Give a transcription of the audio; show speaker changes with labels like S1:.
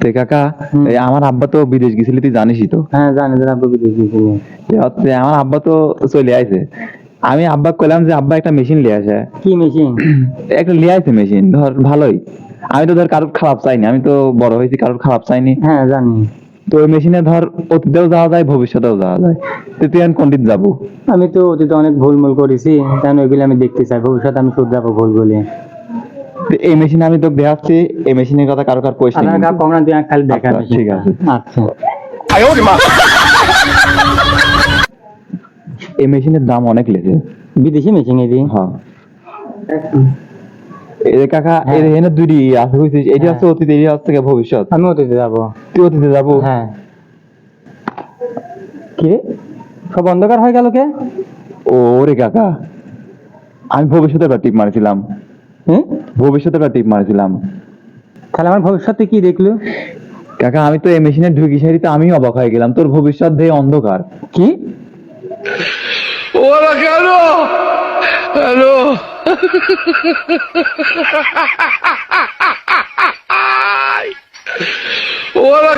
S1: তে কাকা আমার আব্বা তো বিদেশ গেছিলি তুই জানিসই তো।
S2: হ্যাঁ জানি যে আব্বু বিদেশ
S1: হচ্ছে আমার আব্বা তো চলে আইছে। আমি আব্বা কইলাম যে আব্বা একটা মেশিন লিয়ে আসে।
S2: কি মেশিন?
S1: একটা লিয়ে আইছে মেশিন ধর ভালোই। আমি তো ধর কারোর খারাপ চাইনি আমি তো বড় হয়েছি কারোর খারাপ চাইনি।
S2: হ্যাঁ জানি।
S1: তো ওই মেশিনে ধর অতীতেও যাওয়া যায় ভবিষ্যতেও যাওয়া যায়। তো তুই এখন কোনদিন যাব?
S2: আমি তো অতীতে অনেক ভুলমুল করেছি কেন ওইগুলো আমি দেখতে চাই। ভবিষ্যতে আমি শুধরাবো ভুলগুলি?
S1: এই মেশিনে আমি দেখাচ্ছি এই মেশিনের কথা
S2: কারও গা কমরা খালি দেখা
S1: আচ্ছা, ঠিক আছে।
S2: আচ্ছা।
S1: এই মেশিনের দাম অনেক লেগে
S2: বিদেশি মেশিন এদি
S1: হ্যাঁ। কাকা
S2: হ্যাঁ।
S1: এর এনে দুইটি আছে এটি
S2: হ্যাঁ।
S1: হচ্ছে অতীত এটি হচ্ছে গিয়ে ভবিষ্যৎ।
S2: আমি অতীতে যাব।
S1: তুই অতীতে যাব?
S2: হ্যাঁ। কি? সব অন্ধকার হয়ে গেল কে?
S1: ও রে কাকা আমি ভবিষ্যতে টিপ মারছিলাম।
S2: হ্যাঁ
S1: ভবিষ্যতে একটা টিপ মারছিলাম
S2: তাহলে আমার ভবিষ্যতে কি দেখল
S1: কাকা আমি তো এই মেশিনে ঢুকি সারিতে আমিও অবাক হয়ে গেলাম তোর ভবিষ্যৎ দেহে অন্ধকার
S2: কি
S3: Hola, Carlos. Aló. Hola.